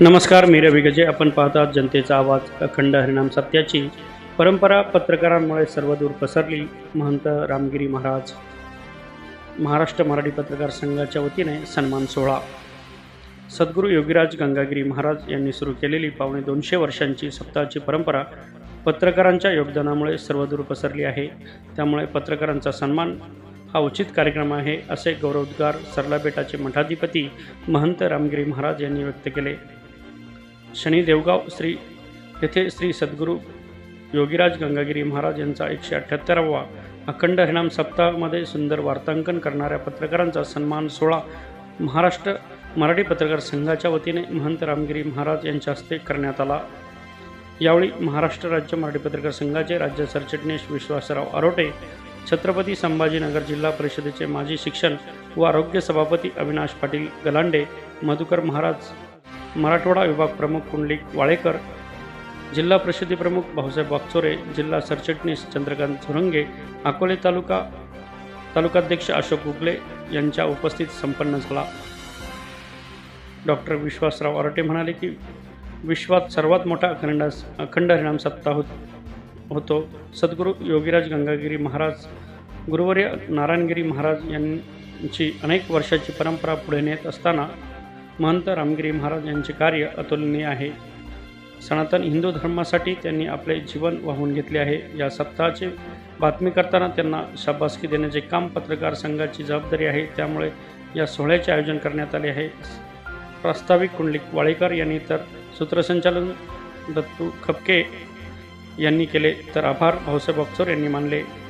नमस्कार मी रवी गजे. आपण पाहतात जनतेचा आवाज अखंड हरिनाम सत्याची. परंपरा पत्रकारांमुळे सर्वदूर पसरली. महंत रामगिरी महाराज महाराष्ट्र मराठी पत्रकार संघाच्या वतीने सन्मान सोहळा. सद्गुरू योगीराज गंगागिरी महाराज यांनी सुरू केलेली पावणे दोनशे वर्षांची सप्ताहाची परंपरा पत्रकारांच्या योगदानामुळे सर्वदूर पसरली आहे. त्यामुळे पत्रकारांचा सन्मान हा उचित कार्यक्रम आहे असे गौरवोद्गार सरलाबेटाचे मठाधिपती महंत रामगिरी महाराज यांनी व्यक्त केले. शनी देवगाव श्री येथे श्री सद्गुरू योगीराज गंगागिरी महाराज यांचा एकशे अठ्ठ्याहत्तरावा अखंड हरिणाम सप्ताहामध्ये सुंदर वार्तांकन करणाऱ्या पत्रकारांचा सन्मान सोहळा महाराष्ट्र मराठी पत्रकार संघाच्या वतीने महंत रामगिरी महाराज यांच्या हस्ते करण्यात आला. यावेळी महाराष्ट्र राज्य मराठी पत्रकार संघाचे राज्य सरचिटणीस विश्वासराव आरोटे छत्रपती संभाजीनगर जिल्हा परिषदेचे माजी शिक्षण व आरोग्य सभापती अविनाश पाटील गलांडे मधुकर महाराज मराठवाडा विभाग प्रमुख कुंडलिक वाळेकर जिल्हा परिषदे प्रमुख भाऊसाहेब वागचोरे जिल्हा सरचिटणीस चंद्रकांत झुरंगे अकोले तालुका तालुकाध्यक्ष अशोक गुगले यांच्या उपस्थित संपन्न झाला. डॉक्टर विश्वासराव आरटे म्हणाले की विश्वात सर्वात मोठा अखंड अखंड हरिणाम सप्ताह होत होतो. सद्गुरू योगीराज गंगागिरी महाराज गुरुवर्य नारायणगिरी महाराज यांची अनेक वर्षाची परंपरा पुढे नेत असताना महंत रामगिरी महाराज यांचे कार्य अतुलनीय आहे. सनातन हिंदू धर्मासाठी त्यांनी आपले जीवन वाहून घेतले आहे. या सप्ताहाचे बातमी करताना त्यांना शाबासकी देण्याचे काम पत्रकार संघाची जबाबदारी आहे. त्यामुळे या सोहळ्याचे आयोजन करण्यात आले आहे. प्रास्ताविक कुंडलिक वाळेकर यांनी तर सूत्रसंचालन दत्तू खपके यांनी केले. तर आभार. भाऊसाहेब बक्सोर यांनी मानले.